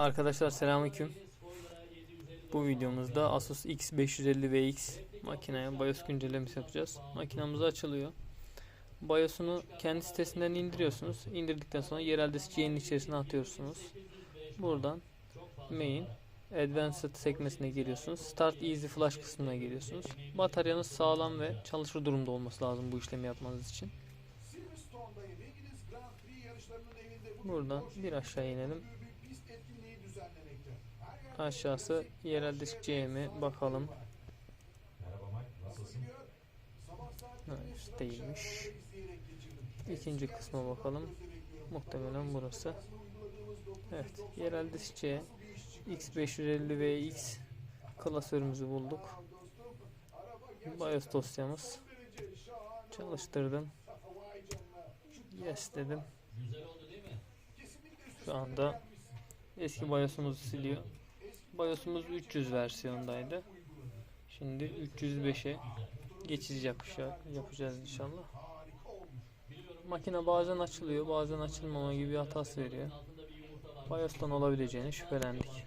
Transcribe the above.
Arkadaşlar selamünaleyküm. Bu videomuzda Asus X550VX makineye BIOS güncellemesi yapacağız. Makinamız açılıyor. BIOS'unu kendi sitesinden indiriyorsunuz. İndirdikten sonra yerel diskçenin içerisine atıyorsunuz. Buradan Main Advanced sekmesine giriyorsunuz. Start Easy Flash kısmına giriyorsunuz. Bataryanız sağlam ve çalışır durumda olması lazım bu işlemi yapmanız için. Buradan bir aşağı inelim. Aşağısı yerel diskçeye mi bakalım. Merhaba Mike, nasılsın? sabah saat Ha, işte değilmiş. İkinci kısma bakalım. Muhtemelen burası. Evet, yerel diskçeye X550 ve X klasörümüzü bulduk. BIOS dosyamız. Çalıştırdım. Yes dedim. Şu anda eski BIOS'umuzu siliyor. BIOS'umuz 300 versiyondaydı. Şimdi 305'e geçiş yapacağız, yapacağız inşallah. Makine bazen açılıyor, bazen açılmama gibi bir hatası veriyor. BIOS'tan olabileceğini şüphelendik.